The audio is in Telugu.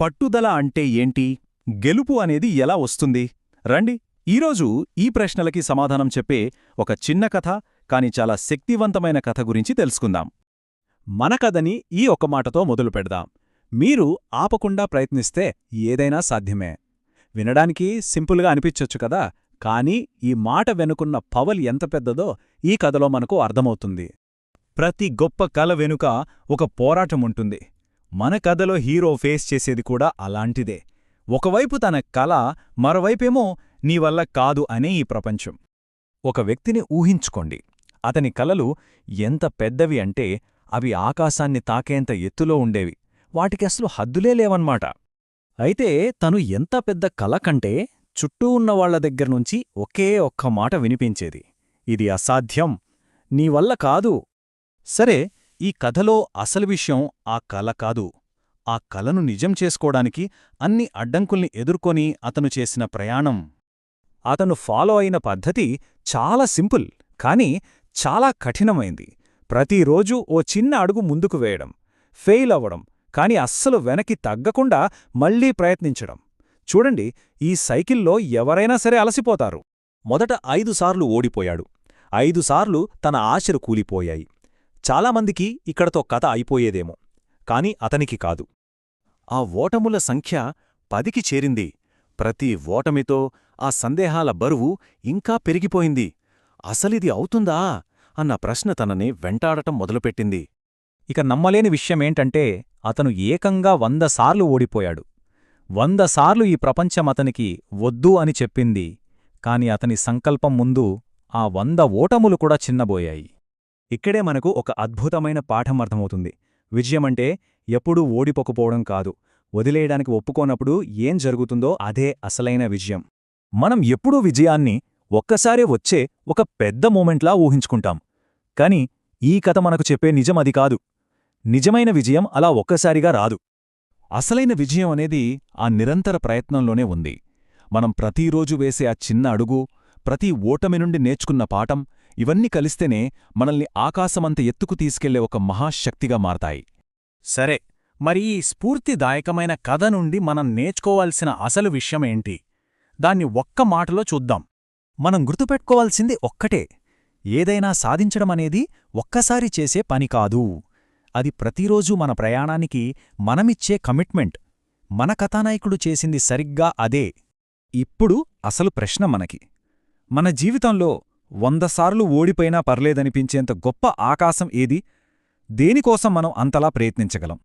పట్టుదల అంటే ఏంటి? గెలుపు అనేది ఎలా వస్తుంది? రండి ఈరోజు ఈ ప్రశ్నలకి సమాధానం చెప్పే ఒక చిన్న కథ కాని చాలా శక్తివంతమైన కథ గురించి తెలుసుకుందాం. మన కథని ఈ ఒక్క మాటతో మొదలు పెడదాం. మీరు ఆపకుండా ప్రయత్నిస్తే ఏదైనా సాధ్యమే. వినడానికి సింపుల్గా అనిపించొచ్చు కదా కానీ ఈ మాట వెనుకున్న పవల్ ఎంత పెద్దదో ఈ కథలో మనకు అర్థమవుతుంది. ప్రతి గొప్ప కల వెనుక ఒక పోరాటం ఉంటుంది. మన కథలో హీరో ఫేస్ చేసేది కూడా అలాంటిదే. ఒకవైపు తన కల మరోవైపేమో నీ వల్ల కాదు అనే ఈ ప్రపంచం. ఒక వ్యక్తిని ఊహించుకోండి. అతని కలలు ఎంత పెద్దవి అంటే అవి ఆకాశాన్ని తాకేంత ఎత్తులో ఉండేవి. వాటికి అసలు హద్దులే లేవన్మాట. అయితే తను ఎంత పెద్ద కల కంటే చుట్టూ ఉన్నవాళ్ళ దగ్గర్నుంచి ఒకే ఒక్క మాట వినిపించేది. ఇది అసాధ్యం. నీవల్ల కాదు. సరే ఈ కథలో అసలు విషయం ఆ కల కాదు. ఆ కలను నిజం చేసుకోడానికి అన్ని అడ్డంకుల్ని ఎదుర్కొని అతను చేసిన ప్రయాణం. అతను ఫాలో అయిన పద్ధతి చాలా సింపుల్ కానీ చాలా కఠినమైంది. ప్రతిరోజూ ఓ చిన్న అడుగు ముందుకు వేయడం ఫెయిల్ అవ్వడం కాని అస్సలు వెనక్కి తగ్గకుండా మళ్ళీ ప్రయత్నించడం. చూడండి ఈ సైకిల్లో ఎవరైనా సరే అలసిపోతారు. మొదట ఐదుసార్లు ఓడిపోయాడు. ఐదుసార్లు తన ఆశలు కూలిపోయాయి. చాలామందికి ఇక్కడతో కథ అయిపోయేదేమో కాని అతనికి కాదు. ఆ ఓటముల సంఖ్య పదికి చేరింది. ప్రతి ఓటమితో ఆ సందేహాల బరువు ఇంకా పెరిగిపోయింది. అసలిది అవుతుందా అన్న ప్రశ్న తనని వెంటాడటం మొదలుపెట్టింది. ఇక నమ్మలేని విషయమేంటంటే అతను ఏకంగా వంద సార్లు ఓడిపోయాడు. వంద సార్లు ఈ ప్రపంచం అతనికి వద్దు అని చెప్పింది కాని అతని సంకల్పం ముందు ఆ వంద ఓటములు కూడా చిన్నబోయాయి. ఇక్కడే మనకు ఒక అద్భుతమైన పాఠం అర్థమవుతుంది. విజయమంటే ఎప్పుడూ ఓడిపోకపోవడం కాదు. వదిలేయడానికి ఒప్పుకోనప్పుడు ఏం జరుగుతుందో అదే అసలైన విజయం. మనం ఎప్పుడూ విజయాన్ని ఒక్కసారే వచ్చే ఒక పెద్ద మూమెంట్లా ఊహించుకుంటాం. కాని ఈ కథ మనకు చెప్పే నిజం అది కాదు. నిజమైన విజయం అలా ఒక్కసారిగా రాదు. అసలైన విజయం అనేది ఆ నిరంతర ప్రయత్నంలోనే ఉంది. మనం ప్రతిరోజు వేసే ఆ చిన్న అడుగు ప్రతి ఓటమి నుండి నేర్చుకున్న పాఠం ఇవన్నీ కలిస్తేనే మనల్ని ఆకాశమంత ఎత్తుకు తీసుకెళ్ళే ఒక మహాశక్తిగా మారతాయి. సరే మరి ఈ స్ఫూర్తిదాయకమైన కథ నుండి మనం నేర్చుకోవాల్సిన అసలు విషయమేంటి? దాన్ని ఒక్క మాటలో చూద్దాం. మనం గుర్తుపెట్టుకోవాల్సింది ఒక్కటే. ఏదైనా సాధించడమనేది ఒక్కసారి చేసే పని కాదు. అది ప్రతిరోజూ మన ప్రయాణానికి మనమిచ్చే కమిట్మెంట్. మన కథానాయకుడు చేసింది సరిగ్గా అదే. ఇప్పుడు అసలు ప్రశ్న మనకి. మన జీవితంలో వందసార్లు ఓడిపోయినా పర్లేదనిపించేంత గొప్ప ఆకాశం ఏది? దేనికోసం మనం అంతలా ప్రయత్నించగలం?